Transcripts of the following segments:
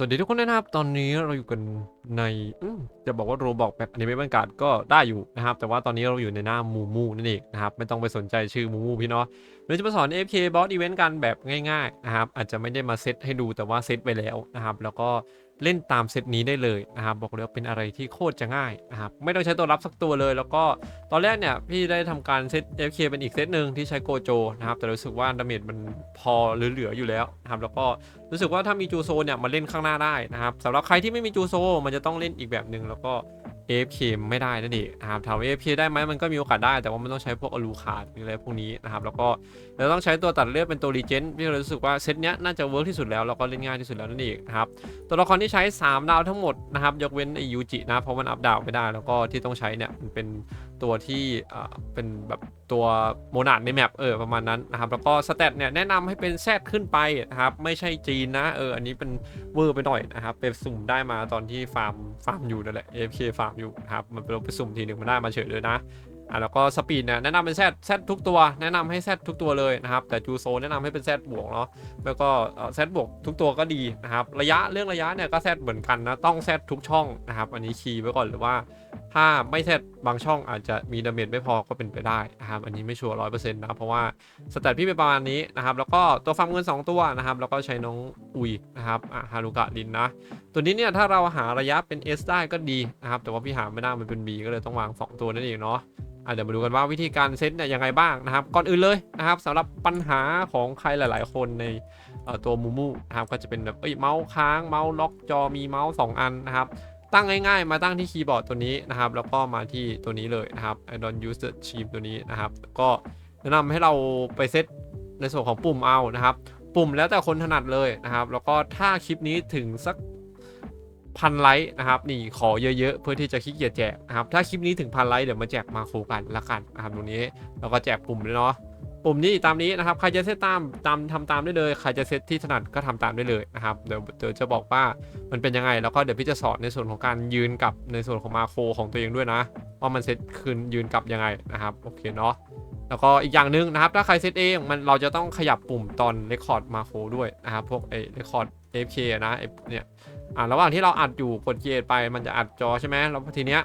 สวัสดีทุกคนนะครับ ตอนนี้เราอยู่กันในจะบอกว่าโรบอกแบบอนิเมะบรรยากาศก็ได้อยู่นะครับ แต่ว่าตอนนี้เราอยู่ในหน้ามูมูนั่นเองนะครับ ไม่ต้องไปสนใจชื่อมูมูพี่เนาะเราจะมาสอน AFK Boss Event กันแบบง่ายๆนะครับ อาจจะไม่ได้มาเซตให้ดูแต่ว่าเซตไปแล้วนะครับ แล้วก็ เล่นตามเซตนี้ได้เลยนะครับบอกเลยว่าเป็นอะไรที่โคตรจะง่ายนะครับไม่ต้องใช้ตัวรับสักตัวเลย แล้วก็ตอนแรกเนี่ยพี่ได้ทำการเซต FK เป็นอีกเซตหนึ่งที่ใช้โกโจนะครับแต่รู้สึกว่าดาเมจมันพอเหลือๆอยู่แล้วนะครับแล้วก็รู้สึกว่าถ้ามีจูโซเนี่ยมาเล่นข้างหน้าได้นะครับสำหรับใครที่ไม่มีจูโซมันจะต้องเล่นอีกแบบหนึ่งแล้วก็ AFK ไม่ได้นั่นเองนะครับถามว่า AFK ได้ไหมมันก็มีโอกาสได้ แต่ว่ามันต้องใช้พวกอลูคาร์ดหรืออะไรพวกนี้นะครับ แล้วก็เราต้องใช้ตัวตัดเลือดเป็นตัวรีเจนพี่เลยรู้สึกว่าเซตเนี้ยน่าจะเวิร์กที่สุดแล้วแล้วก็เล่นง่ายที่สุดแล้วนั่นเองนะครับตัวละครที่ใช้ 3 ดาวทั้งหมดนะครับยกเว้นไอยูจินะเพราะมันอัพดาวไม่ได้ แล้วก็ที่ต้องใช้เนี่ยมันเป็น ตัวที่เป็นแบบตัวโมนาดในแมปเออประมาณนั้นนะครับ แล้วก็สเตตเนี่ยแนะนำให้เป็นแซดขึ้นไปนะครับ ไม่ใช่จีนนะเอออันนี้เป็นเวอร์ไปหน่อยนะครับเป็นสุ่มได้มาตอนที่ฟาร์มฟาร์มอยู่นั่นแหละ AFK ฟาร์มอยู่นะครับมันเป็นไปสุ่มทีหนึ่งมันได้มาเฉยเลยนะอะแล้วก็สปีดเนี่ยแนะนำเป็นแซดแซดทุกตัวแนะนำให้แซดทุกตัวเลยนะครับ แต่จูโซแนะนำให้เป็นแซดบวกเนาะแล้วก็แซดบวกทุกตัวก็ดีนะครับ ระยะเรื่องระยะเนี่ยก็แซดเหมือนกันนะต้องแซดทุกช่องนะครับ อันนี้คีย์ไว้ก่อนหรือว่า ถ้าไม่เซตบางช่องอาจจะมีดาเมจไม่พอก็เป็นไปได้นะครับอันนี้ไม่ชัวร์ร้อยเปอร์เซ็นต์นะเพราะว่าสแตทพี่เป็นประมาณนี้นะครับแล้วก็ตัวฟาร์มเงิน 2 ตัวนะครับแล้วก็ใช้น้องอุยนะครับอะฮารุกะลินนะตัวนี้เนี่ยถ้าเราหาระยะเป็น S ได้ก็ดีนะครับแต่ว่าพี่หาไม่ได้มันเป็น B ก็เลยต้องวาง 2 ตัวนั่นเองเนาะเดี๋ยวมาดูกันว่าวิธีการเซตเนี่ยยังไงบ้างนะครับ ก่อนอื่นเลยนะครับสำหรับปัญหาของใครหลาย ๆ คนในตัวมูมูนะครับก็จะเป็นแบบเอ้ยเมาส์ค้างเมาส์ล็อกจอมีเมาส์สองอันนะครับ ตั้งง่ายๆ มาตั้งที่คีย์บอร์ดตัวนี้นะครับ แล้วก็มาที่ตัวนี้เลยนะครับ I don't use the chip ตัวนี้นะครับ ก็แนะนำให้เราไปเซตในส่วนของปุ่มเอานะครับ ปุ่มแล้วแต่คนถนัดเลยนะครับ แล้วก็ถ้าคลิปนี้ถึงสักพันไลค์นะครับนี่ขอเยอะๆ เพื่อที่จะขี้เกียจแจกนะครับถ้าคลิปนี้ถึงพันไลค์เดี๋ยวมาแจกมาโคกันละกันนะครับตรงนี้แล้วก็แจกปุ่มด้วยเนาะ ปุ่มนี้ตามนี้นะครับ ใครจะเซตตามตามทำตามได้เลย ใครจะเซตที่ถนัดก็ทำตามได้เลยนะครับ เดี๋ยวเดี๋ยวจะบอกว่ามันเป็นยังไง แล้วก็เดี๋ยวพี่จะสอนในส่วนของการยืนกับในส่วนของมาโครของตัวเองด้วยนะ ว่ามันเซตคืนยืนกับยังไงนะครับ โอเคเนาะ แล้วก็อีกอย่างหนึ่งนะครับ ถ้าใครเซตเองมันเราจะต้องขยับปุ่มตอนเรคคอร์ดมาโครด้วยนะครับ พวกไอ้เรคคอร์ด AFK นะเนี่ย อ่าระหว่างที่เราอัดอยู่กดเกียร์ไปมันจะอัดจอใช่ไหมแล้วทีเนี้ย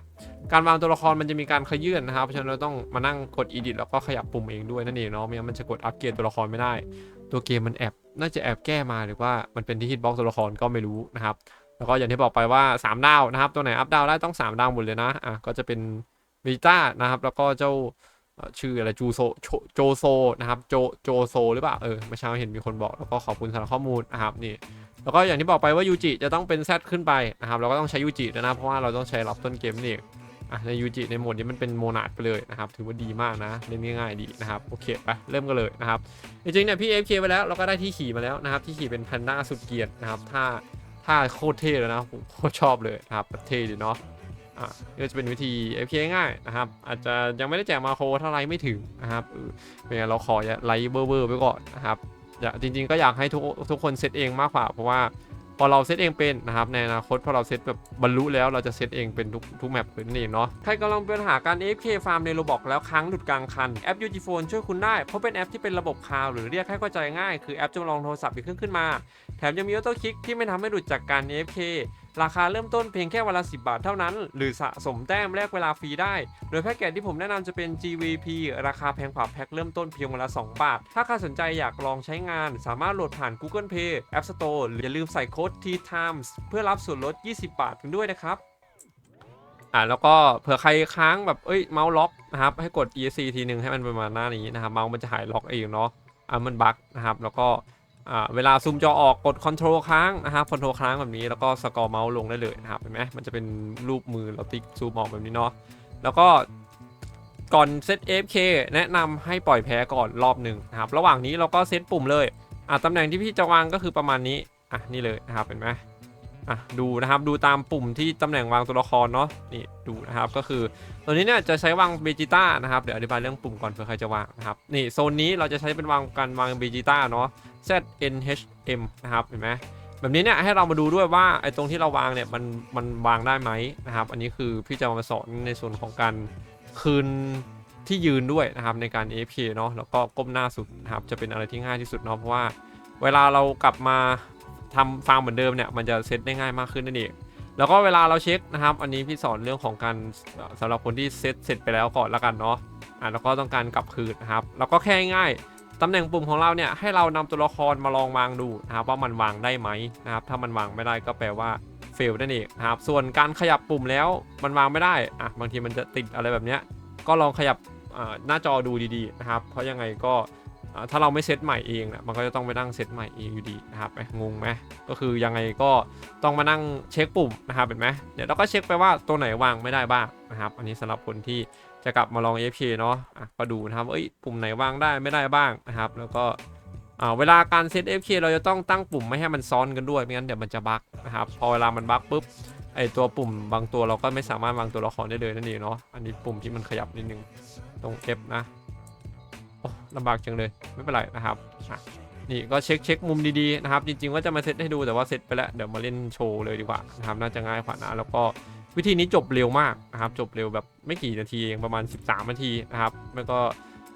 การวางตัวละครมันจะมีการขยื่นนะครับเพราะฉะนั้นเราต้องมานั่งกด edit แล้วก็ขยับปุ่มเองด้วยนั่นเองเนาะไม่งั้นมันจะกดอัปเกรดตัวละครไม่ได้ ตัวเกมมันแอบน่าจะแอบแก้มาหรือว่ามันเป็นที่ฮิตบ็อกตัวละครก็ไม่รู้นะครับ แล้วก็อย่างที่บอกไปว่า 3 ดาวนะครับ ตัวไหนอัพดาวได้ต้อง3ดาวหมดเลยนะอะก็จะเป็นวิต้านะครับ แล้วก็เจ้าชื่ออะไรจูโซโชโจโซนะครับโจโจโซหรือเปล่าเออเมื่อเช้าเห็นมีคนบอกแล้วก็ขอบคุณสำหรับข้อมูลนะครับนี่ แล้วก็อย่างที่บอกไปว่ายูจิจะต้องเป็น Z ขึ้นไปนะครับเราก็ต้องใช้ยูจินะเพราะว่าเราต้องใช้รับต้นเกมนี่อะในยูจิในโหมดนี้มันเป็นโมนาดไปเลยนะครับถือว่าดีมากนะเล่นง่ายๆดีนะครับโอเคไปเริ่มกันเลยนะครับจริงๆเนี่ยพี่ FK ไปแล้วเราก็ได้ที่ขี่มาแล้วนะครับที่ขี่เป็นแพนด้าสุดเกียรตินะครับถ้าถ้าโคตรเท่เลยนะผมโคตรชอบเลยนะครับเท่ดีเนาะอะก็จะเป็นวิธี FK ง่ายนะครับ อาจจะยังไม่ได้แจกมาโครถ้าไลไม่ถึงนะครับเออเป็นไงเราขอไลฟ์เบอร์เบอร์ไปก่อนนะครับ อยากจริง ๆ ก็อยากให้ทุกทุกคนเซตเองมากกว่า เพราะว่าพอเราเซตเองเป็นนะครับในอนาคตพอเราเซตแบบบรรลุแล้วเราจะเซตเองเป็นทุกทุกแมปเลยนั่นเองเนาะใครกำลังเป็นปัญหาการ AFK ฟาร์มในโรบอกแล้วค้างหลุดกลางคัน แอป UG Phone ช่วยคุณได้ เพราะเป็นแอปที่เป็นระบบคลาวหรือเรียกให้เข้าใจง่าย คือแอปจำลองโทรศัพท์อีกเครื่องขึ้นมา แถมยังมีออโต้คลิกที่ไม่ทำให้หลุดจากการ AFK ราคาเริ่มต้นเพียงแค่วันละ 10 บาทเท่านั้น หรือสะสมแต้มแลกเวลาฟรีได้ โดยแพ็กเกจที่ผมแนะนำจะเป็น GVP ราคาแพงกว่าแพ็คเริ่มต้นเพียงวันละ 2 บาท ถ้าใครสนใจอยากลองใช้งาน สามารถโหลดผ่าน Google Play App Store หรืออย่าลืมใส่โค้ด T Times เพื่อรับส่วนลด 20 บาทกันด้วยนะครับอ่าแล้วก็เผื่อใครค้างแบบเอ้ยเมาส์ล็อกนะครับให้กด ESC ทีหนึ่งให้มันประมาณหน้านี้นะครับเมาส์มันจะหายล็อกเองเนาะอ่ามันบั๊กนะครับแล้วก็ อ่าเวลาซูมจอออกกด Ctrl ค้างนะครับ Ctrl ค้างแบบนี้แล้วก็สกอร์เมาส์ลงได้เลยนะครับเห็นไหมมันจะเป็นรูปมือเราติ๊กซูมออกแบบนี้เนาะแล้วก็ก่อนเซต AFK แนะนำให้ปล่อยแพ้ก่อนรอบหนึ่งนะครับ ระหว่างนี้เราก็เซตปุ่มเลยอ่าตำแหน่งที่พี่จะวางก็คือประมาณนี้อะนี่เลยนะครับเห็นไหมอะดูนะครับดูตามปุ่มที่ตำแหน่งวางตัวละครเนาะนี่ดูนะครับก็คือ ตัวนี้เนี่ยจะใช้วางเบจิต้านะครับ เดี๋ยวอธิบายเรื่องปุ่มก่อนเผื่อใครจะวางนะครับ นี่โซนนี้เราจะใช้เป็นวางการวางเบจิต้าเนาะ Z N H M นะครับเห็นไหมแบบนี้เนี่ยให้เรามาดูด้วยว่าไอ้ตรงที่เราวางเนี่ยมันมันวางได้ไหมนะครับ อันนี้คือพี่จะมาสอนในส่วนของการคืนที่ยืนด้วยนะครับในการ AFK เนาะแล้วก็ก้มหน้าสุดนะครับจะเป็นอะไรที่ง่ายที่สุดเนาะเพราะว่า เวลาเรากลับมาทำฟาร์มเหมือนเดิมเนี่ยมันจะเซตได้ง่ายมากขึ้นนั่นเอง แล้วก็เวลาเราเช็คนะครับ อันนี้พี่สอนเรื่องของการเอ่อสำหรับคนที่เซตเสร็จไปแล้วก่อนละกันเนาะอะแล้วก็ต้องการกลับคืนนะครับ แล้วก็แค่ง่ายตำแหน่งปุ่มของเราเนี่ยให้เรานำตัวละครมาลองวางดูนะครับว่ามันวางได้ไหมนะครับ ถ้ามันวางไม่ได้ก็แปลว่าเฟลนั่นเองนะครับ ส่วนการขยับปุ่มแล้วมันวางไม่ได้อะบางทีมันจะติดอะไรแบบเนี้ยก็ลองขยับหน้าจอดูดีๆนะครับ เพราะยังไงก็ ถ้าเราไม่เซตใหม่เองนะมันก็จะต้องไปนั่งเซตใหม่เองอยู่ดีนะครับงงไหมก็คือยังไงก็ต้องมานั่งเช็คปุ่มนะครับเห็นไหมเดี๋ยวเราก็เช็คไปว่าตัวไหนวางไม่ได้บ้างนะครับ อันนี้สำหรับคนที่จะกลับมาลอง AFK เนาะอะก็ดูนะครับเอ้ยปุ่มไหนวางได้ไม่ได้บ้างนะครับ แล้วก็เวลาการเซต FK เราจะต้องตั้งปุ่มไม่ให้มันซ้อนกันด้วยไม่งั้นเดี๋ยวมันจะบั๊กนะครับพอเวลามันบั๊กปุ๊บไอตัวปุ่มบางตัวเราก็ไม่สามารถวางตัวละครได้เลยนั่นเองเนาะอันนี้ปุ่มที่มันขยับนิดนึงตรง F นะ ลำบากจังเลยไม่เป็นไรนะครับนี่ก็เช็คเช็คมุมดีๆนะครับ จริงๆว่าจะมาเซตให้ดูแต่ว่าเซตไปแล้วเดี๋ยวมาเล่นโชว์เลยดีกว่านะครับน่าจะง่ายกว่านะแล้วก็วิธีนี้จบเร็วมากนะครับ จบเร็วแบบไม่กี่นาทีเองประมาณ 13 นาทีนะครับแล้วก็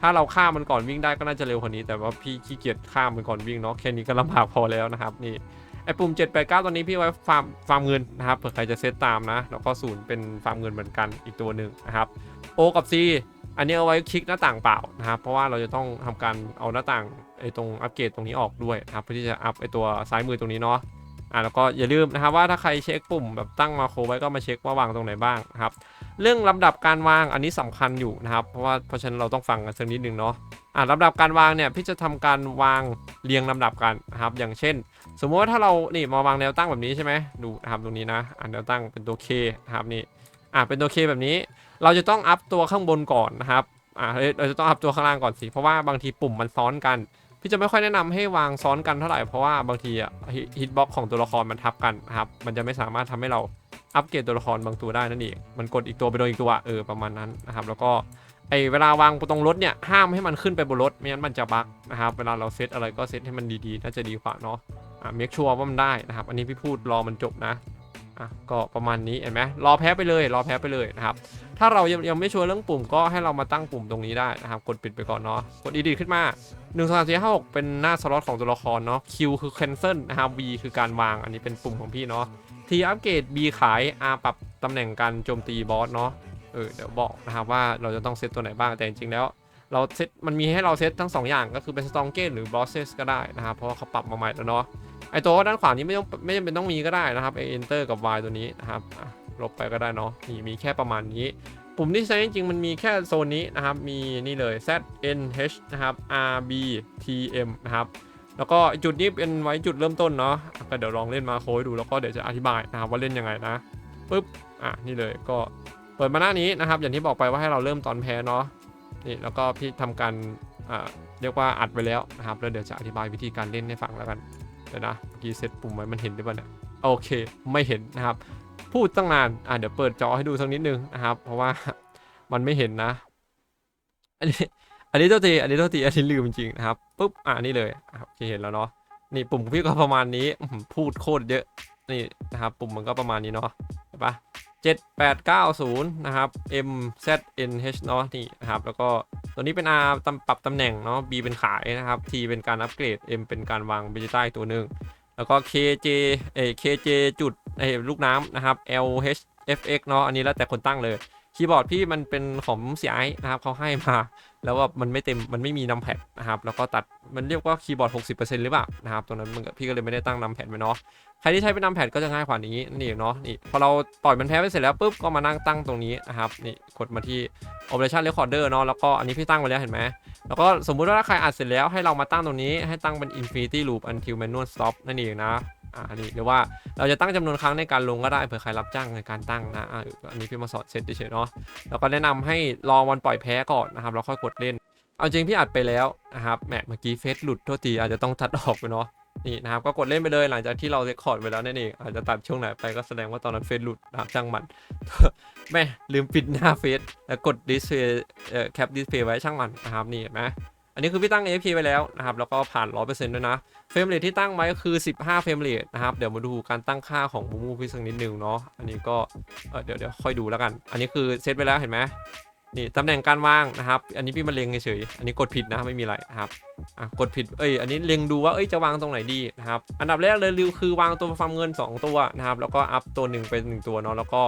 ถ้าเราข้ามมันก่อนวิ่งได้ก็น่าจะเร็วกว่านี้ แต่ว่าพี่ขี้เกียจข้ามมันก่อนวิ่งเนาะแค่นี้ก็ลำบากพอแล้วนะครับนี่ไอปุ่ม 7 8 9 ตอนนี้พี่ไว้ฟาร์มฟาร์มเงินนะครับเผื่อใครจะเซตตามนะ แล้วก็ศูนย์เป็นฟาร์มเงินเหมือนกันอีกตัวหนึ่งนะครับ O กับ C อันนี้เอาไว้คลิกหน้าต่างเปล่านะครับเพราะว่าเราจะต้องทำการเอาหน้าต่างไอตรงอัปเกรดตรงนี้ออกด้วยนะครับเพื่อที่จะอัพไอตัวซ้ายมือตรงนี้เนาะอ่าแล้วก็อย่าลืมนะครับว่าถ้าใครเช็คปุ่มแบบตั้งมาโครไว้ก็มาเช็คว่าวางตรงไหนบ้างนะครับเรื่องลำดับการวางอันนี้สำคัญอยู่นะครับ เพราะว่าเพราะฉะนั้นเราต้องฟังกันสักนิดนึงเนาะอ่าลำดับการวางเนี่ยพี่จะทำการวางเรียงลำดับกันนะครับ อย่างเช่น สมมติว่าถ้าเรานี่มาวางแนวตั้งแบบนี้ใช่ไหมดูนะครับตรงนี้นะอ่าแนวตั้งเป็นตัว K นะครับนี่อ่าเป็นตัว K แบบนี้ เราจะต้องอัพตัวข้างบนก่อนนะครับอ่าเราจะต้องอัพตัวข้างล่างก่อนสิเพราะว่าบางทีปุ่มมันซ้อนกัน พี่จะไม่ค่อยแนะนำให้วางซ้อนกันเท่าไหร่เพราะว่าบางทีอะฮิตบ็อกของตัวละครมันทับกันครับมันจะไม่สามารถทำให้เราอัปเกรดตัวละครบางตัวได้นั่นเองมันกดอีกตัวไปโดนอีกตัวเออประมาณนั้นนะครับ แล้วก็ไอเวลาวางตรงรถเนี่ยห้ามให้มันขึ้นไปบนรถไม่งั้นมันจะบั๊กนะครับเวลาเราเซตอะไรก็เซตให้มันดีๆน่าจะดีกว่าเนาะอะเมคชัวร์ว่ามันได้นะครับ อันนี้พี่พูดรอมันจบนะอะก็ประมาณนี้เห็นไหมรอแพ้ไปเลย รอแพ้ไปเลยนะครับ ถ้าเรายังยังไม่ชัวร์เรื่องปุ่มก็ให้เรามาตั้งปุ่มตรงนี้ได้นะครับ กดปิดไปก่อนเนาะ กดอีดิขึ้นมา1 2 3 4 5 6เป็นหน้าสล็อตของตัวละครเนาะ Q คือ cancel นะครับ V คือการวาง อันนี้เป็นปุ่มของพี่เนาะ T อัปเกรด B ขาย R ปรับตำแหน่งการโจมตีบอสเนาะ เออเดี๋ยวบอกนะครับว่าเราจะต้องเซตตัวไหนบ้าง แต่จริงๆแล้ว เราเซตมันมีให้เราเซตทั้ง 2 อย่างก็คือเป็น Strong Gate หรือ Bosses ก็ได้นะครับ เพราะเขาปรับมาใหม่แล้วเนาะ ไอตัวด้านขวานี้ไม่ต้องไม่จำเป็นต้องมีก็ได้นะครับไอ enter กับ y ตัวนี้นะครับ ลบไปก็ได้เนาะนี่มีแค่ประมาณนี้ ปุ่มที่ใช้จริงๆมันมีแค่โซนนี้นะครับ มีนี่เลย z n h นะครับ r b t m นะครับแล้วก็จุดนี้เป็นไว้จุดเริ่มต้นเนาะก็เดี๋ยวลองเล่นมาโค้ดดูแล้วก็เดี๋ยวจะอธิบายนะครับว่าเล่นยังไงนะปุ๊บอะนี่เลยก็เปิดมาหน้านี้นะครับ อย่างที่บอกไปว่าให้เราเริ่มตอนแพ้เนาะนี่แล้วก็พี่ทำการอ่าเรียกว่าอัดไว้แล้วนะครับแล้วเดี๋ยวจะอธิบายวิธีการเล่นให้ฟังแล้วกันเดี๋ยวนะเมื่อกี้เซตปุ่มไว้มันเห็นได้ป่ะเนี่ยโอเค ไม่เห็นนะครับ พูดตั้งนานอะเดี๋ยวเปิดจอให้ดูสักนิดนึงนะครับ เพราะว่ามันไม่เห็นนะ อันนี้อันนี้เท่าทีอันนี้เท่าทีอันนี้ลืมจริงนะครับปุ๊บอ่านี่เลยโอเคเห็นแล้วเนาะนี่ปุ่มพี่ก็ประมาณนี้พูดโคตรเยอะนี่นะครับปุ่มมันก็ประมาณนี้เนาะเห็นปะเจ็ดแปดเก้าศูนย์นะครับ M Z N H เนาะนี่นะครับ แล้วก็ตัวนี้เป็น R ตำปรับตำแหน่งเนาะ B เป็นขายนะครับ T เป็นการอัปเกรด M เป็นการวางเบจิต้าตัวหนึ่งแล้วก็ KJ เอ KJ จุด เออลูกน้ำนะครับ LH FX เนาะอันนี้แล้วแต่คนตั้งเลยคีย์บอร์ดพี่มันเป็นของ CI นะครับเขาให้มา แล้วว่ามันไม่เต็มมันไม่มีนัมแพดนะครับแล้วก็ตัดมันเรียกว่าคีย์บอร์ด 60%หรือเปล่านะครับตรงนั้นมันพี่ก็เลยไม่ได้ตั้งนัมแพดไว้เนาะใครที่ใช้เป็นนัมแพดก็จะง่ายกว่านี้นั่เองนาะนี่พอเราปล่อยมันแพ้ไปเสร็จแล้วปุ๊บก็มานั่งตั้งตรงนี้นะครับนี่กดมาที่ Operation Recorder เนาะแล้วก็อันนี้พี่ตั้งไว้แล้วเห็นไหมแล้วก็สมมุติว่าถ้าใครอัดเสร็จแล้วให้เรามาตั้งตรงนี้ให้ตั้งเป็น infinity loop until manual stop นั่นเองนะ อ่านี่หรือว่าเราจะตั้งจำนวนครั้งในการลงก็ได้เผื่อใครรับจ้างในการตั้งนะอ่าอันนี้พี่มาสอนเซตเฉยเนาะแล้วก็แนะนำให้รอวันปล่อยแพ้ก่อนนะครับแล้วค่อยกดเล่น เอาจริงพี่อัดไปแล้วนะครับแหมเมื่อกี้เฟซหลุดโทษทีอาจจะต้องตัดออกไปเนาะนี่นะครับก็กดเล่นไปเลยหลังจากที่เราเรคคอร์ดไปแล้วนั่นเองอาจจะตัดช่วงไหนไปก็แสดงว่าตอนนั้นเฟซหลุดนะครับช่างมันแม่ลืมปิดหน้าเฟซแล้วกดดิสเพย์เอ่อแคปดิสเพย์ไว้ช่างมันนะครับนี่เห็นไหม อันนี้คือพี่ตั้ง AFK ไว้แล้วนะครับแล้วก็ผ่าน 100%ด้วยนะเฟรมเรทที่ตั้งไว้ก็คือ 15เฟรมเรทนะครับเดี๋ยวมาดูการตั้งค่าของมูมูพี่สักนิดนึงเนาะอันนี้ก็เเดี๋ยวเดี๋ยวค่อยดูแล้วกัน อันนี้คือเซตไว้แล้วเห็นไหมนี่ตำแหน่งการวางนะครับ อันนี้พี่มาเล็งเฉยๆอันนี้กดผิดนะไม่มีอะไรครับอะกดผิดเอ้ยอันนี้เล็งดูว่าเอ้ยจะวางตรงไหนดีนะครับอันดับแรกเลยริวคือวางตัวฟาร์มเงิน 2 ตัวนะครับแล้วก็อัพตัวหนึ่งเป็นหนึ่งตัวเนาะแล้วก็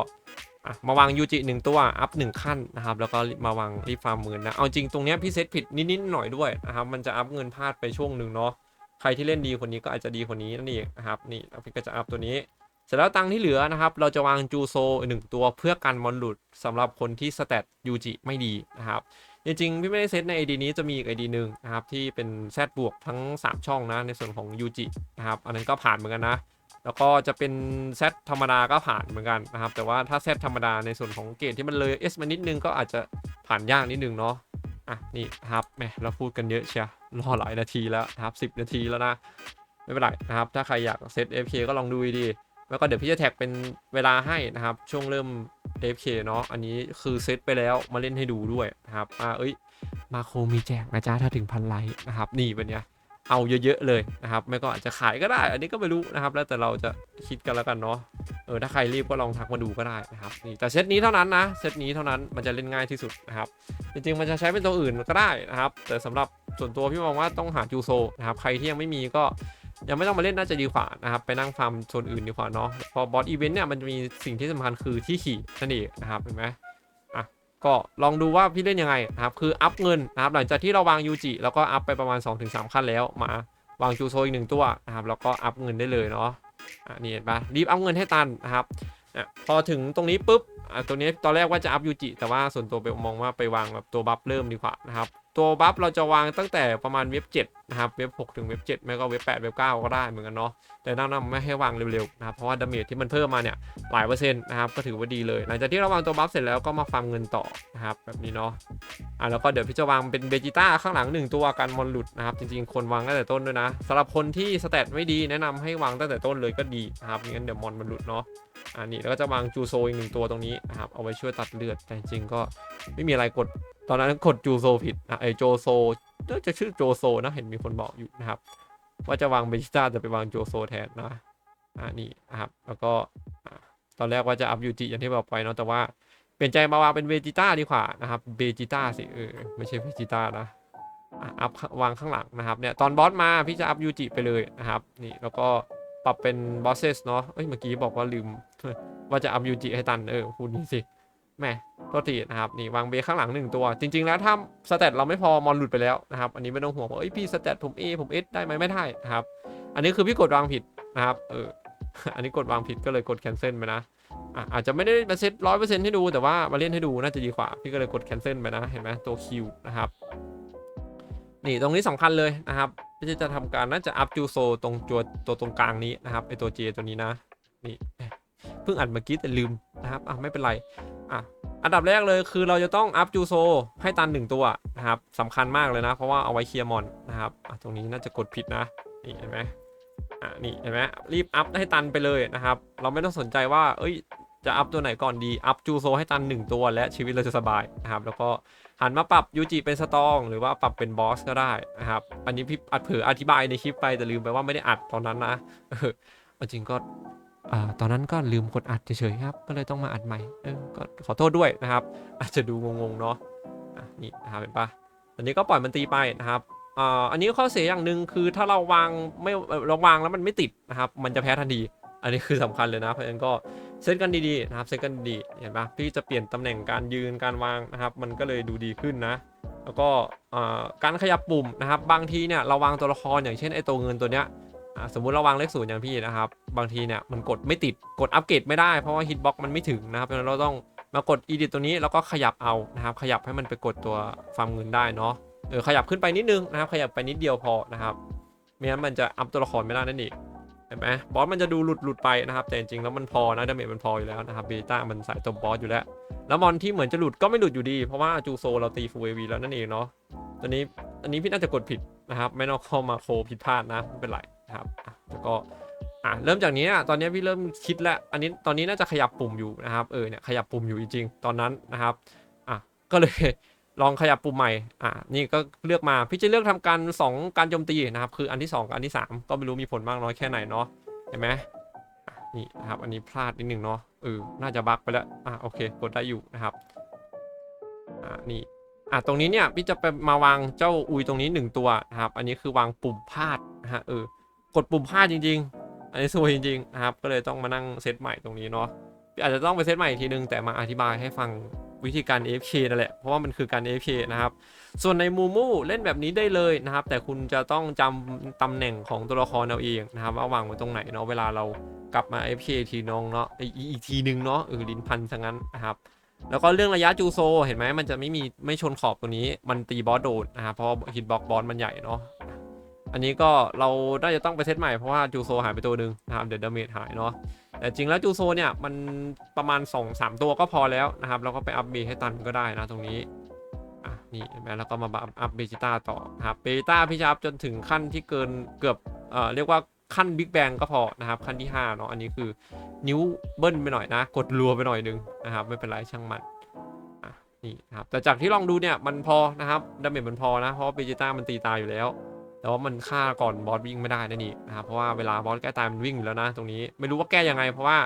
อะมาวางยูจิหนึ่งตัวอัพหนึ่งขั้นนะครับแล้วก็มาวางรีฟาร์มเงินนะเอาจริงตรงเนี้ยพี่เซตผิดนิดๆหน่อยด้วยนะครับมันจะอัพเงินพลาดไปช่วงหนึ่งเนาะใครที่เล่นดีคนนี้ก็อาจจะดีคนนี้นั่นเองนะครับนี่พี่ก็จะอัพตัวนี้ เสร็จแล้วตังที่เหลือนะครับเราจะวางจูโซหนึ่งตัวเพื่อกันมอนหลุดสำหรับคนที่สเตตยูจิไม่ดีนะครับจริงๆพี่ไม่ได้เซตใน ID นี้จะมีอีก ID หนึ่งนะครับที่เป็นแซดบวกทั้ง 3 ช่องนะในส่วนของยูจินะครับอันนั้นก็ผ่านเหมือนกันนะ แล้วก็จะเป็นแซดธรรมดาก็ผ่านเหมือนกันนะครับ แต่ว่าถ้าแซดธรรมดาในส่วนของเกรดที่มันเลย S มานิดนึงก็อาจจะผ่านยากนิดนึงเนาะอะนี่ครับแหมเราพูดกันเยอะเชียรอหลายนาทีแล้วครับ 10 นาทีแล้วนะ ไม่เป็นไรนะครับ ถ้าใครอยากเซต FK ก็ลองดูดี แล้วก็เดี๋ยวพี่จะแท็กเป็นเวลาให้นะครับ ช่วงเริ่ม FK เนาะอันนี้คือเซตไปแล้วมาเล่นให้ดูด้วยนะครับอ่าเอ้ยมาโคมีแจกนะจ๊ะถ้าถึงพันไลค์นะครับนี่เป็นไง เอาเยอะๆเลยนะครับไม่ก็อาจจะขายก็ได้ อันนี้ก็ไม่รู้นะครับ แล้วแต่เราจะคิดกันแล้วกันเนาะเออถ้าใครรีบก็ลองทักมาดูก็ได้นะครับนี่แต่เซตนี้เท่านั้นนะเซตนี้เท่านั้นมันจะเล่นง่ายที่สุดนะครับจริงๆมันจะใช้เป็นตัวอื่นก็ได้นะครับ แต่สำหรับส่วนตัวพี่มองว่าต้องหาจูโซนะครับใครที่ยังไม่มีก็ยังไม่ต้องมาเล่นน่าจะดีกว่านะครับไปนั่งฟาร์มโซนอื่นดีกว่าเนาะพอบอสอีเวนต์เนี่ยมันจะมีสิ่งที่สำคัญคือที่ขี่นั่นเองนะครับเห็นไหม ก็ลองดูว่าพี่เล่นยังไงนะครับคืออัพเงินนะครับหลังจากที่เราวางยูจิแล้วก็อัพไปประมาณ 2-3 ขั้นแล้วมาวางจูโซอีกหนึ่งตัวนะครับแล้วก็อัพเงินได้เลยเนาะอะนี่เห็นปะรีบอัพเงินให้ตันนะครับอะพอถึงตรงนี้ปุ๊บอะตัวนี้ตอนแรกว่าจะอัพยูจิแต่ว่าส่วนตัวไปมองว่าไปวางแบบตัวบัฟเริ่มดีกว่านะครับ ตัวบัฟเราจะวางตั้งแต่ประมาณเว็บ7นะครับเว็บ6ถึงเว็บ7ไม่ก็เว็บ8เว็บ9ก็ได้เหมือนกันเนาะแต่แนะนำไม่ให้วางเร็วๆนะครับเพราะว่าดาเมจที่มันเพิ่มมาเนี่ยหลายเปอร์เซ็นต์นะครับก็ถือว่าดีเลยหลังจากที่เราวางตัวบัฟเสร็จแล้วก็มาฟาร์มเงินต่อนะครับแบบนี้เนาะอะแล้วก็เดี๋ยวพี่จะวางเป็นเบจิต้าข้างหลังหนึ่งตัวกันมอนหลุดนะครับจริงๆคนวางตั้งแต่ต้นด้วยนะสำหรับคนที่สเตตไม่ดีแนะนำให้วางตั้งแต่ต้นเลยก็ดีนะครับไม่งั้นเดี๋ยวมอนมันหลุดเนาะ อันนี้แล้วก็จะวางจูโซอีกหนึ่งตัวตรงนี้นะครับเอาไว้ช่วยตัดเลือดแต่จริงก็ไม่มีอะไรกด ตอนนั้นกดจูโซผิดนะไอโจโซน่าจะชื่อโจโซนะเห็นมีคนบอกอยู่นะครับ ว่าจะวางเบจิต้าจะไปวางโจโซแทนนะอ่านี่นะครับแล้วก็ตอนแรกว่าจะอัพยูจิอย่างที่บอกไปเนาะแต่ว่าเปลี่ยนใจมาวางเป็นเบจิต้าดีกว่านะครับเบจิต้าสิเออไม่ใช่เบจิต้านะอะอัพวางข้างหลังนะครับเนี่ยตอนบอสมาพี่จะอัพยูจิไปเลยนะครับนี่แล้วก็ ปรับเป็นบอสเซสเนาะเอ้ยเมื่อกี้บอกว่าลืม ว่าจะอัพยูจิให้ตันเออพูดนี้สิแม่โทษทีนะครับนี่วางเบข้างหลังหนึ่งตัว จริง ๆ แล้วถ้าสเตตเราไม่พอมอนหลุดไปแล้วนะครับอันนี้ไม่ต้องห่วงว่าเอ้ยพี่สเตตผม A ผม S ได้ไหมไม่ได้นะครับ อันนี้คือพี่กดวางผิดนะครับเอออันนี้กดวางผิดก็เลยกด cancel ไปนะอะอาจจะไม่ได้มาเซตร้อยเปอร์เซ็นต์ให้ดูแต่ว่ามาเล่นให้ดูน่าจะดีกว่า พี่ก็เลยกด cancel ไปนะเห็นไหมตัว Q นะครับ นี่ตรงนี้สำคัญเลยนะครับพี่จะทำการน่าจะอัพจูโซตรงตัวตัวตรงกลางนี้นะครับไอตัว J ตัวนี้นะนี่เพิ่งอัดเมื่อกี้แต่ลืมนะครับอะไม่เป็นไรอะอันดับแรกเลยคือเราจะต้องอัพจูโซให้ตันหนึ่งตัวนะครับสำคัญมากเลยนะ เพราะว่าเอาไว้เคลียร์มอนนะครับอะตรงนี้น่าจะกดผิดนะนี่เห็นไหมอะนี่เห็นไหมรีบอัพให้ตันไปเลยนะครับ เราไม่ต้องสนใจว่า เอ้ย จะอัพตัวไหนก่อนดี อัพจูโซให้ตันหนึ่งตัว และชีวิตเราจะสบายนะครับ แล้วก็หันมาปรับยูจิเป็นสตองหรือว่าปรับเป็นบอสก็ได้นะครับ อันนี้พี่อัดเผื่ออธิบายในคลิปไปแต่ลืมไปว่าไม่ได้อัดตอนนั้นนะเออเอาจริงก็อ่าตอนนั้นก็ลืมกดอัดเฉยๆครับ ก็เลยต้องมาอัดใหม่เออก็ขอโทษด้วยนะครับ อาจจะดูงงๆเนาะอะนี่นะครับเห็นปะตอนนี้ก็ปล่อยมันตีไปนะครับอ่าอันนี้ข้อเสียอย่างหนึ่งคือถ้าเราวางไม่เราวางแล้วมันไม่ติดนะครับ มันจะแพ้ทันที อันนี้คือสำคัญเลยนะ เพราะฉะนั้นก็ เซตกันดีๆนะครับเซตกันดีเห็นปะพี่จะเปลี่ยนตำแหน่งการยืนการวางนะครับ มันก็เลยดูดีขึ้นนะ แล้วก็การขยับปุ่มนะครับ บางทีเนี่ยเราวางตัวละครอย่างเช่นไอตัวเงินตัวเนี้ยสมมุติเราวางเลขศูนย์อย่างพี่นะครับ บางทีเนี่ยมันกดไม่ติดกดอัปเกรดไม่ได้เพราะว่าฮิตบ็อกมันไม่ถึงนะครับเพราะฉะนั้นเราต้องมากด edit ตัวนี้แล้วก็ขยับเอานะครับ ขยับให้มันไปกดตัวฟาร์มเงินได้เนาะเออขยับขึ้นไปนิดนึงนะครับ ขยับไปนิดเดียวพอนะครับไม่งั้นมันจะอัพตัวละครไม่ได้นั่นเอง เห็นไหมบอสมันจะดูหลุดหลุดไปนะครับ แต่จริงๆแล้วมันพอนะดาเมจมันพออยู่แล้วนะครับเบต้ามันสายตัวบอสอยู่แล้ว แล้วมอนที่เหมือนจะหลุดก็ไม่หลุดอยู่ดี เพราะว่าจูโซเราตีฟูเอวีแล้วนั่นเองเนาะตอนนี้อันนี้พี่น่าจะกดผิดนะครับไม่นอกเข้ามาโคผิดพลาดนะไม่เป็นไรนะครับแล้วก็อะเริ่มจากนี้อะตอนนี้พี่เริ่มคิดแล้วอันนี้ตอนนี้น่าจะขยับปุ่มอยู่นะครับเออเนี่ยขยับปุ่มอยู่จริงๆตอนนั้นนะครับอะก็เลย ลองขยับปุ่มใหม่ อะนี่ก็เลือกมา พี่จะเลือกทำการสองการโจมตีนะครับ คืออันที่สองกับอันที่สามก็ไม่รู้มีผลมากน้อยแค่ไหนเนาะ เห็นไหมนี่นะครับ อันนี้พลาดนิดนึงเนาะ เออ น่าจะบั๊กไปแล้ว อะโอเค กดได้อยู่นะครับ อะอ่านี่ อะตรงนี้เนี่ย พี่จะไปมาวางเจ้าอุยตรงนี้หนึ่งตัวนะครับ อันนี้คือวางปุ่มพลาดนะฮะ เออ กดปุ่มพลาดจริง ๆ อันนี้ซวยจริงๆนะครับ ก็เลยต้องมานั่งเซตใหม่ตรงนี้เนาะพี่อาจจะต้องไปเซตใหม่อีกทีนึงแต่มาอธิบายให้ฟัง วิธีการ AFK นั่นแหละ เพราะว่ามันคือการ AFK นะครับ ส่วนในมูมูเล่นแบบนี้ได้เลยนะครับ แต่คุณจะต้องจำตำแหน่งของตัวละครเอาเองนะครับว่าวางไว้ตรงไหนเนาะเวลาเรากลับมา FK ทีน้องเนาะอีกอีกทีนึงเนาะเออลิ้นพันซะงั้นนะครับแล้วก็เรื่องระยะจูโซ เห็นไหมมันจะไม่มีไม่ชนขอบตัวนี้ มันตีบอสโดดนะครับเพราะฮิตบ็อกบอสมันใหญ่เนาะ อันนี้ก็เราน่าจะต้องไปเซตใหม่เพราะว่าจูโซหายไปตัวหนึ่งนะครับเดี๋ยวดาเมจหายเนาะแต่จริงแล้วจูโซเนี่ยมันประมาณ 2-3 ตัวก็พอแล้วนะครับแล้วก็ไปอัพเบให้ตันก็ได้นะตรงนี้อะนี่แล้วก็มาอัพเบจิต้าต่อนะครับเบจิต้าพี่จะอัพจนถึงขั้นที่เกินเกือบเอ่อเรียกว่าขั้นบิ๊กแบงก็พอนะครับขั้นที่5เนาะอันนี้คือนิ้วเบิ้ลไปหน่อยนะ กดรัวไปหน่อยนึงนะครับไม่เป็นไรช่างมันอะนี่นะครับแต่จากที่ลองดูเนี่ยมันพอนะครับดาเมจมันพอนะเพราะเบจิต้ามันตีตายอยู่แล้ว แต่ว่ามันฆ่าก่อนบอสวิ่งไม่ได้นั่นนี่นะครับเพราะว่าเวลาบอสแก้ตายมันวิ่งอยู่แล้วนะ ตรงนี้ไม่รู้ว่าแก้ยังไง เพราะว่า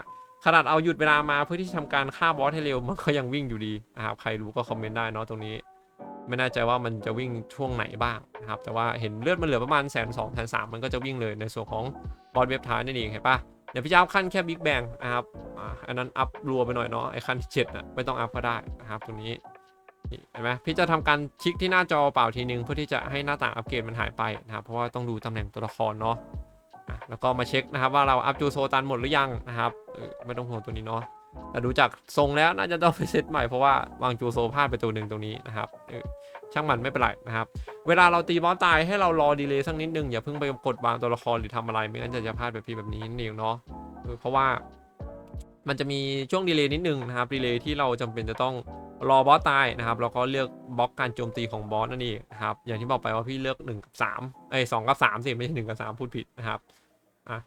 ขนาดเอาหยุดเวลามาเพื่อที่จะทำการฆ่าบอสให้เร็วมันก็ยังวิ่งอยู่ดีนะครับใครรู้ก็คอมเมนต์ได้เนาะตรงนี้ ไม่แน่ใจว่ามันจะวิ่งช่วงไหนบ้างนะครับแต่ว่าเห็นเลือดมันเหลือประมาณแสนสองแสนสามมันก็จะวิ่งเลยในส่วนของบอสเว็บท้ายนั่นเองเห็นปะเดี๋ยวพี่จะอัพขั้นแค่บิ๊กแบงนะครับอันนั้นอัพรัวไปหน่อยเนาะไอ้ขั้นที่เจ็ดนะไม่ต้องอัพก็ได้นะครับตรงนี้ เห็นไหมพี่จะทำการคลิกที่หน้าจอเปล่าทีนึงเพื่อที่จะให้หน้าต่างอัปเกรดมันหายไปนะครับเพราะว่าต้องดูตำแหน่งตัวละครเนาะแล้วก็มาเช็คนะครับว่าเราอัพจูโซตันหมดหรือยังนะครับไม่ต้องห่วงตัวนี้เนาะแต่ดูจากทรงแล้วน่าจะต้องไปเซตใหม่เพราะว่าวางจูโซพลาดไปตัวหนึ่งตรงนี้นะครับช่างมันไม่เป็นไรนะครับ เวลาเราตีบอสตายให้เรารอดีเลย์สักนิดนึงอย่าเพิ่งไปกดวางตัวละครหรือทำอะไรไม่งั้นจะจะพลาดแบบพี่แบบนี้นั่นเองเนาะเพราะว่ามันจะมีช่วงดีเลย์นิดนึงนะครับดีเลย์ที่เราจำเป็นจะต้อง รอบอสตายนะครับแล้วก็เลือกบล็อกการโจมตีของบอสนั่นเองนะครับอย่างที่บอกไปว่าพี่เลือก1กับ3เอ้ยสกับ3สิไม่ใช่1กับ3พูดผิดนะครับอะ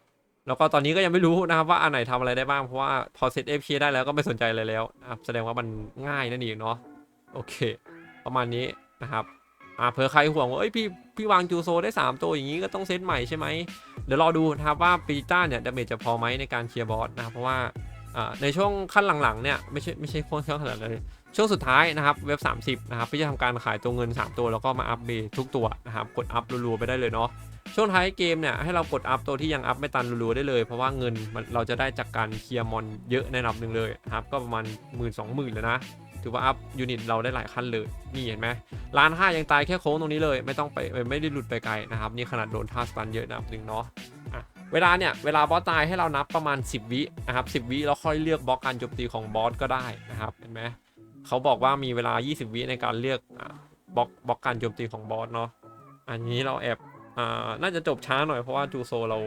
แล้วก็ตอนนี้ก็ยังไม่รู้นะครับว่าอันไหนทำอะไรได้บ้างเพราะว่าพอเซตเอฟเคได้แล้วก็ไม่สนใจอะไรแล้วนะครับแสดงว่ามันง่ายนั่นเองเนาะโอเค ประมาณนี้นะครับอ่าเผื่อใครห่วงว่าเอ้ยพี่พี่วางจูโซได้ 3 ตัวอย่างนี้ก็ต้องเซตใหม่ใช่ไหมเดี๋ยวรอดูนะครับว่าปีต้าเนี่ยดาเมจจะพอไหมในการเคลียร์บอสนะครับเพราะว่าอ่าในช่วงขั้นหลังๆเนี่ยไม่ใช่ไม่ใช่ช่วงขนาดเลย ช่วงสุดท้ายนะครับเว็บ 30นะครับพี่จะทำการขายตัวเงิน 3 ตัวแล้วก็มาอัพเบทุกตัวนะครับกดอัพรัวๆไปได้เลยเนาะช่วงท้ายเกมเนี่ยให้เรากดอัพตัวที่ยังอัพไม่ตันรัวๆได้เลย เพราะว่าเงินมันเราจะได้จากการเคลียร์มอนเยอะในระดับหนึ่งเลยนะครับก็ประมาณหมื่นสองหมื่นเลยนะถือว่าอัพยูนิตเราได้หลายขั้นเลยนี่เห็นไหมล้านห้ายังตายแค่โค้งตรงนี้เลย ไม่ต้องไปไม่ได้หลุดไปไกลนะครับนี่ขนาดโดนท่าสตันเยอะนะหนึ่งเนาะะเวลาเนี่ยเวลาบอสตายให้เรานับประมาณ 10 วินะครับ10 วิแล้วค่อยเลือกบล็อกการโจมตีของบอสก็ได้นะครับเห็นไหม เขาบอกว่ามีเวลา 20 วิในการเลือกอบล็อกบล็อกการโจมตีของบอสเนาะอันนี้เราแอบอ่าน่าจะจบช้าหน่อยเพราะว่าจูโซเรา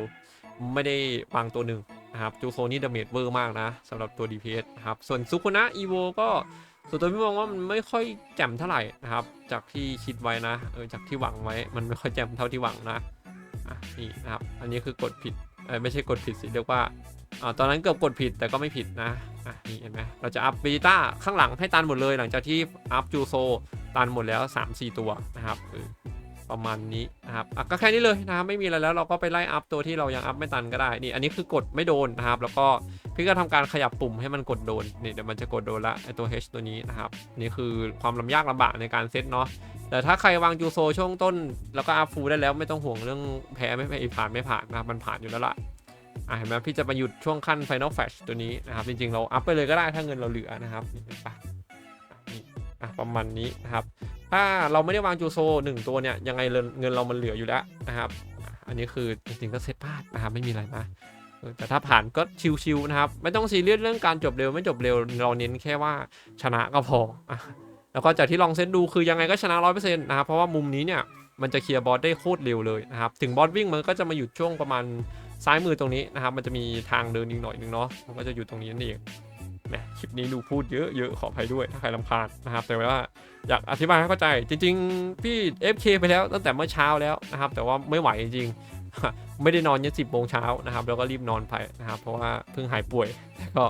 ไม่ได้วางตัวหนึ่งนะครับจูโซนี่ดาเมจเวอร์มากนะสำหรับตัว DPS นะครับส่วนซุคุนะอีโวก็ส่วนตัวพี่มองว่ามันไม่ค่อยแจ่มเท่าไหร่นะครับ จากที่คิดไว้นะเออจากที่หวังไว้มันไม่ค่อยแจ่มเท่าที่หวังนะอะนี่นะครับอันนี้คือกดผิดเออไม่ใช่กดผิดสิเรียกว่าอ่าตอนนั้นเกือบกดผิดแต่ก็ไม่ผิดนะ อะนี่เห็นไหมเราจะอัพเบต้าข้างหลังให้ตันหมดเลย หลังจากที่อัพจูโซตันหมดแล้ว 3-4 ตัวนะครับประมาณนี้นะครับก็แค่นี้เลยนะครับไม่มีอะไรแล้วเราก็ไปไล่อัพตัวที่เรายังอัพไม่ตันก็ได้นี่อันนี้คือกดไม่โดนนะครับ แล้วก็พี่ก็ทำการขยับปุ่มให้มันกดโดนนี่เดี๋ยวมันจะกดโดนละไอตัว H ตัวนี้นะครับนี่คือความลำยากลำบากในการเซตเนาะแต่ถ้าใครวางจูโซช่วงต้น แล้วก็อัพฟูได้แล้วไม่ต้องห่วงเรื่องแพ้ไม่ผ่านไม่ผ่านนะครับมันผ่านอยู่แล้วล่ะ อะเห็นไหมพี่จะมาหยุดช่วงขั้น Final Flash ตัวนี้นะครับ จริงๆ เราอัพไปเลยก็ได้ถ้าเงินเราเหลือนะครับปอะประมาณนี้นะครับ ถ้าเราไม่ได้วางจูโซหนึ่งตัวเนี่ยยังไงเงินเรามันเหลืออยู่แล้วนะครับ อันนี้คือจริงๆก็เซตพลาดนะครับไม่มีอะไรนะแต่ถ้าผ่านก็ชิวๆนะครับ ไม่ต้องซีเรียสเรื่องการจบเร็วไม่จบเร็วเราเน้นแค่ว่าชนะก็พออะแล้วก็จากที่ลองเซตดูคือยังไงก็ชนะร้อยเปอร์เซ็นต์นะครับเพราะว่ามุมนี้เนี่ยมันจะเคลียร์บอสได้โคตรเร็วเลยนะครับ ถึงบอสวิ่งมันก็จะมาหยุดช่วงประมาณ ซ้ายมือตรงนี้นะครับ มันจะมีทางเดินอีกหน่อยนึงเนาะมันก็จะอยู่ตรงนี้นั่นเองแหมคลิปนี้ดูพูดเยอะๆขออภัยด้วยถ้าใครลำคาญนะครับ แต่ว่าอยากอธิบายให้เข้าใจ จริง ๆ พี่ FK ไปแล้วตั้งแต่เมื่อเช้าแล้วนะครับ แต่ว่าไม่ไหวจริงๆไม่ได้นอนยันสิบโมงเช้านะครับ แล้วก็รีบนอนไปนะครับ เพราะว่าเพิ่งหายป่วยแต่ก็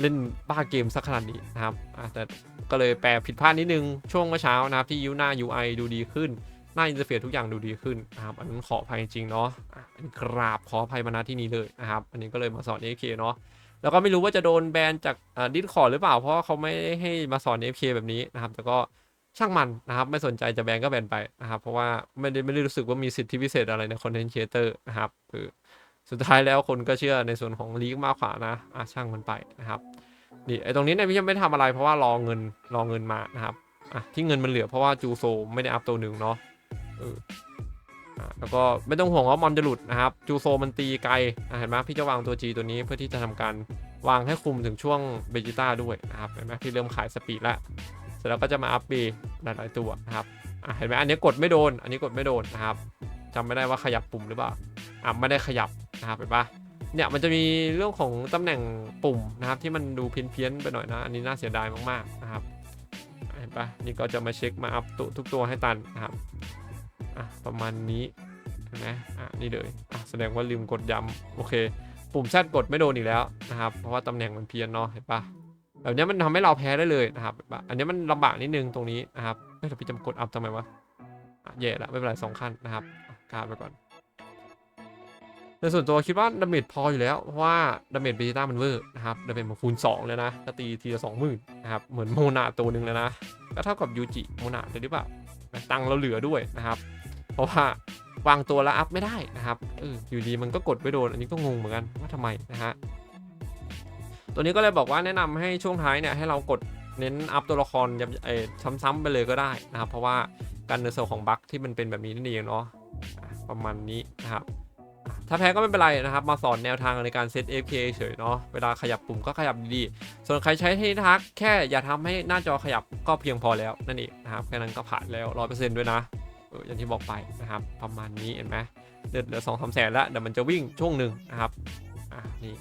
เล่นบ้าเกมสักขนาดนี้นะครับแต่ก็เลยแปลผิดพลาดนิดนึงช่วงเมื่อเช้านะครับที่ยูหน้า UI ดูดีขึ้น หน้าอินเทอร์เฟซทุกอย่างดูดีขึ้นนะครับอันนั้นขออภัยจริงเนาะอันกราบขออภัยมาณที่นี้เลยนะครับ อันนี้ก็เลยมาสอน AFK เนาะแล้วก็ไม่รู้ว่าจะโดนแบนจากดิสคอร์หรือเปล่า เพราะเขาไม่ได้ให้มาสอน AFK แบบนี้นะครับ แต่ก็ช่างมันนะครับ ไม่สนใจจะแบนก็แบนไปนะครับ เพราะว่าไม่ได้ไม่ได้รู้สึกว่ามีสิทธิพิเศษอะไรในคอนเทนต์ครีเอเตอร์นะครับคือสุดท้ายแล้วคนก็เชื่อในส่วนของลีกมากกว่านะอะช่างมันไปนะครับนี่ไอ้ตรงนี้เนี่ยพี่ยังไม่ทำอะไรเพราะว่ารอเงินรอเงินมานะครับอะที่เงินมันเหลือเพราะว่าจูโซไม่ได้อัพตัวหนึ่งเนาะ ออะแล้วก็ไม่ต้องห่วงว่ามอนจะหลุดนะครับ จูโซมันตีไกลอะเห็นไหมพี่จะวางตัว G ตัวนี้เพื่อที่จะทำการวางให้คุมถึงช่วงเบจิต้าด้วยนะครับเห็นไหมพี่เริ่มขายสปีดแล้วเสร็จแล้วก็จะมาอัพบีหลายๆตัวนะครับอะเห็นไหมอันนี้กดไม่โดน อันนี้กดไม่โดนนะครับจำไม่ได้ว่าขยับปุ่มหรือเปล่าอะไม่ได้ขยับนะครับเห็นปะเนี่ยมันจะมีเรื่องของตำแหน่งปุ่มนะครับ ที่มันดูเพี้ยนๆไปหน่อยนะ อันนี้น่าเสียดายมากๆนะครับ เห็นปะนี่ก็จะมาเช็คมาอัพตัวทุกตัวให้ตันนะครับ อะประมาณนี้เห็นไหมอะนี่เลยอะแสดงว่าลืมกดย้ำโอเค ปุ่มแซดกดไม่โดนอีกแล้วนะครับ เพราะว่าตำแหน่งมันเพี้ยนเนาะเห็นปะแบบเนี้ยมันทำให้เราแพ้ได้เลยนะครับ อันนี้มันลำบากนิดนึงตรงนี้นะครับเฮ้ยแต่พี่จำกดอัพทำไมวะอะแย่ละไม่เป็นไรสองขั้นนะครับอะกาดไปก่อนในส่วนตัวคิดว่าดาเมจพออยู่แล้ว เพราะว่าดาเมจเบจิต้ามันเวอร์นะครับดาเมจมันคูณ2เลยนะก็ตีทีละสองหมื่นนะครับ เหมือนโมนาตัวหนึ่งเลยนะ ก็เท่ากับยูจิโมนาเลยหรือเปล่าตังเราเหลือด้วยนะครับ เพราะว่าวางตัวแล้วอัพไม่ได้นะครับเอออยู่ดีมันก็กดไม่โดน อันนี้ก็งงเหมือนกันว่าทำไมนะฮะตัวนี้ก็เลยบอกว่าแนะนำให้ช่วงท้ายเนี่ยให้เรากดเน้นอัพตัวละครยเออซ้ำๆไปเลยก็ได้นะครับ เพราะว่าการในส่วนของบั๊กที่มันเป็นแบบนี้นั่นเองเนาะประมาณนี้นะครับถ้าแพ้ก็ไม่เป็นไรนะครับ มาสอนแนวทางในการเซต AFK เฉยเนาะเวลาขยับปุ่มก็ขยับดีๆส่วนใครใช้ให้ทักแค่อย่าทำให้หน้าจอขยับก็เพียงพอแล้วนั่นเองนะครับแค่นั้นก็ผ่านแล้วร้อยเปอร์เซ็นต์ด้วยนะ อย่างที่บอกไปนะครับ ประมาณนี้เห็นไหมเดือดเหลือสองสามแสนล้วเดี๋ยวมันจะวิ่งช่วงหนึ่งนะครับอะนี่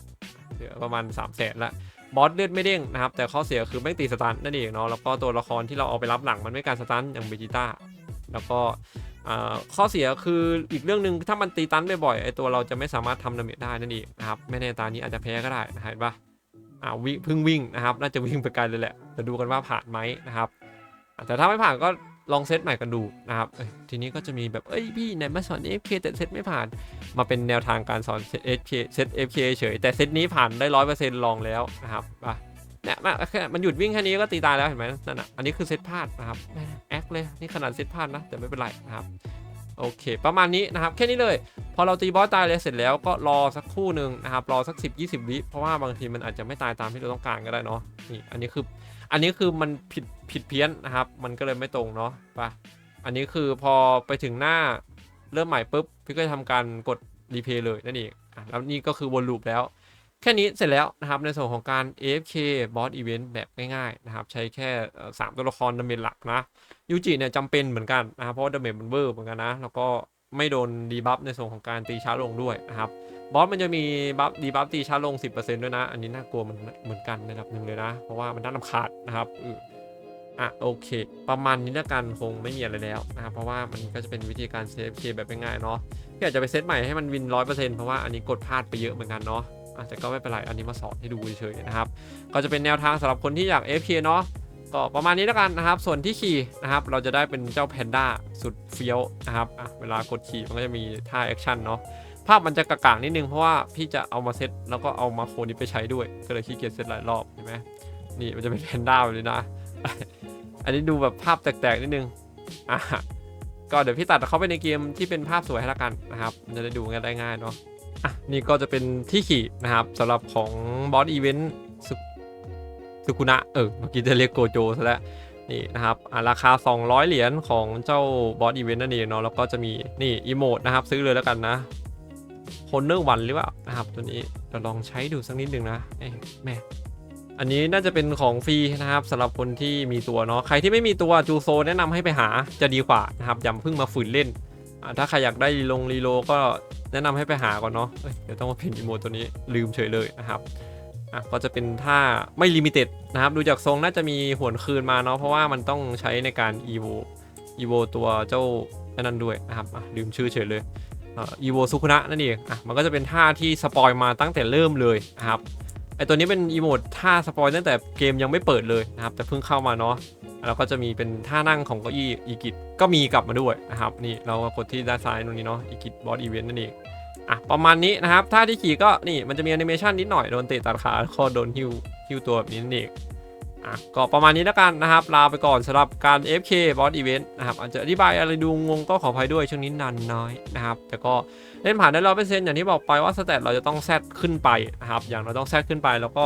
เหลือประมาณ3ามแสนละบอสเลือดไม่เด้งนะครับ แต่ข้อเสียคือไม่ตีสตันนั่นเองเนาะแล้วก็ตัวละครที่เราเอาไปรับหลังมันไม่การสตันอย่างเบจิต้าแล้วก็ข้อเสียคืออีกเรื่องหนึ่งถ้ามันตีตันบ่อยๆไอตัวเราจะไม่สามารถทำดาเมจได้นั่นเองนะครับไม่แน่ตานี้อาจจะแพ้ก็ได้นะเห็นปะอ่าวิ่งพิ่งวิ่งนะครับ น่าจะวิ่งไปไกลเลยแหละจะดูกันว่าผ่านไหมนะครับแต่ถ้าไม่ผ่านก็ ลองเซตใหม่กันดูนะครับทีนี้ก็จะมีแบบเอ้ยพี่ไหนมาสอน FK แต่เซตไม่ผ่าน มาเป็นแนวทางการสอนเซต FK เซต FK เฉยแต่เซตนี้ผ่านได้ร้อยเปอร์เซ็นต์ลองแล้วนะครับอะเนี่ยมันแค่มันหยุดวิ่งแค่นี้ก็ตีตายแล้วเห็นไหมนั่นอะอันนี้คือเซตพลาดนะครับแอคเลยนี่ขนาดเซตพลาดนะแต่ไม่เป็นไรนะครับโอเค ประมาณนี้นะครับ แค่นี้เลย พอเราตีบอสตายเลยเสร็จแล้วก็รอสักคู่หนึ่งนะครับ รอสัก 10 20 วิเพราะว่าบางทีมันอาจจะไม่ตายตามที่เราต้องการก็ได้เนาะนี่อันนี้คือ อันนี้คือมันผิดผิดเพี้ยนนะครับ มันก็เลยไม่ตรงเนาะไปอันนี้คือพอไปถึงหน้าเริ่มใหม่ปุ๊บพี่ก็จะทำการกดรีเพย์เลยนั่นเองอะแล้วนี่ก็คือวนลูปแล้ว แค่นี้เสร็จแล้วนะครับในส่วนของการ AFK Boss Event แบบง่ายๆนะครับ ใช้แค่เอ่อสามตัวละครดาเมจหลักนะยูจิเนี่ยจำเป็นเหมือนกันนะครับเพราะว่าดาเมจมันเวอร์เหมือนกันนะ แล้วก็ ไม่โดนดีบัฟในส่วนของการตีช้าลงด้วยนะครับบอสมันจะมีบัฟดีบัฟตีช้าลง 10%ด้วยนะ อันนี้น่ากลัวเหมือนเหมือนกันในระดับหนึ่งเลยนะ เพราะว่ามันน่ารำคาญนะครับอะโอเค ประมาณนี้แล้วกันคงไม่มีอะไรแล้วนะครับเพราะว่ามันก็จะเป็นวิธีการเซฟเคแบบง่ายๆเนาะพี่อาจจะไปเซตใหม่ให้มันวินร้อยเปอร์เซ็นต์เพราะว่าอันนี้กดพลาดไปเยอะเหมือนกันเนาะอะแต่ก็ไม่เป็นไรอันนี้มาสอนให้ดูเฉยๆนะครับ ก็จะเป็นแนวทางสำหรับคนที่อยาก FK เนาะ ก็ประมาณนี้แล้วกันนะครับ ส่วนที่ขี่นะครับ เราจะได้เป็นเจ้าแพนด้าสุดเฟี้ยวนะครับอะเวลากดขี่มันก็จะมีท่าแอคชั่นเนาะภาพมันจะกระกางนิดนึงเพราะว่าพี่จะเอามาเซตแล้วก็เอามาโคนี้ไปใช้ด้วย ก็เลยขี้เกียจเซตหลายรอบเห็นไหมนี่มันจะเป็นแพนด้าแบบนี้นะ อันนี้ดูแบบภาพแตกๆนิดนึงอะก็เดี๋ยวพี่ตัดเข้าไปในเกมที่เป็นภาพสวยให้ละกันนะครับจะได้ดูกันได้ง่ายเนาะอะนี่ก็จะเป็นที่ขี่นะครับสำหรับของบอสอีเวนต์ สุกุนะเออเมื่อกี้จะเรียกโกโจซะแล้วนี่นะครับอะราคา 200 เหรียญของเจ้าบอสอีเวนต์นั่นเองเนาะแล้วก็จะมีนี่อีโมดนะครับซื้อเลยแล้วกันนะคนเนอร์วันหรือเปล่านะครับตัวนี้เราลองใช้ดูสักนิดนึงนะเอ้แม่อันนี้น่าจะเป็นของฟรีนะครับสำหรับคนที่มีตัวเนาะใครที่ไม่มีตัวจูโซแนะนำให้ไปหาจะดีกว่านะครับอย่าเพิ่งมาฝืนเล่นอ่าถ้าใครอยากได้ลงรีโลก็แนะนำให้ไปหาก่อนเนาะเเดี๋ยวต้องมาเพ่นอีโมตัวนี้ลืมเฉยเลยนะครับ อะก็จะเป็นท่าไม่ลิมิเต็ดนะครับ ดูจากทรงน่าจะมีหวนคืนมาเนาะเพราะว่ามันต้องใช้ในการอีโวอีโวตัวเจ้าอันนั้นด้วยนะครับอะลืมชื่อเฉยเลยอีโวซุคุนะนั่นเองอะมันก็จะเป็นท่าที่สปอยมาตั้งแต่เริ่มเลยนะครับไอตัวนี้เป็นอีโมดท่าสปอยตั้งแต่เกมยังไม่เปิดเลยนะครับแต่เพิ่งเข้ามาเนาะแล้วก็จะมีเป็นท่านั่งของเก้าอี้อีกิจก็มีกลับมาด้วยนะครับนี่เรากดที่ด้านซ้ายตรงนี้เนาะอีกิจบอสอีเวนต์นั่นเอง อะประมาณนี้นะครับท่าที่ขี่ก็นี่มันจะมีแอนิเมชันนิดหน่อยโดนเตะตัดขาแล้วก็โดนฮิวฮิวตัวแบบนี้นั่นเองอะก็ประมาณนี้แล้วกันนะครับ ลาไปก่อนสำหรับการ FK Boss Event นะครับอาจจะอธิบายอะไรดูงงก็ขออภัยด้วยช่วงนี้นานน้อยนะครับ แต่ก็เล่นผ่านได้ร้อยเปอร์เซ็นต์อย่างที่บอกไปว่าสเตตเราจะต้องแซดขึ้นไปนะครับ อย่างเราต้องแซดขึ้นไปแล้วก็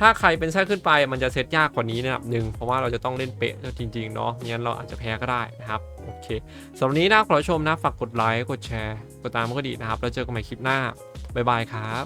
ถ้าใครเป็นแซดขึ้นไปมันจะเซตยากกว่านี้นะครับหนึ่งเพราะว่าเราจะต้องเล่นเป๊ะจริงๆเนาะงั้นเราอาจจะแพ้ก็ได้นะครับโอเคสำหรับนนี้นะขอชมนะฝากกดไลค์กดแชร์ กดตามก็ดีนะครับ แล้วเจอกันใหม่คลิปหน้า บ๊ายบายครับ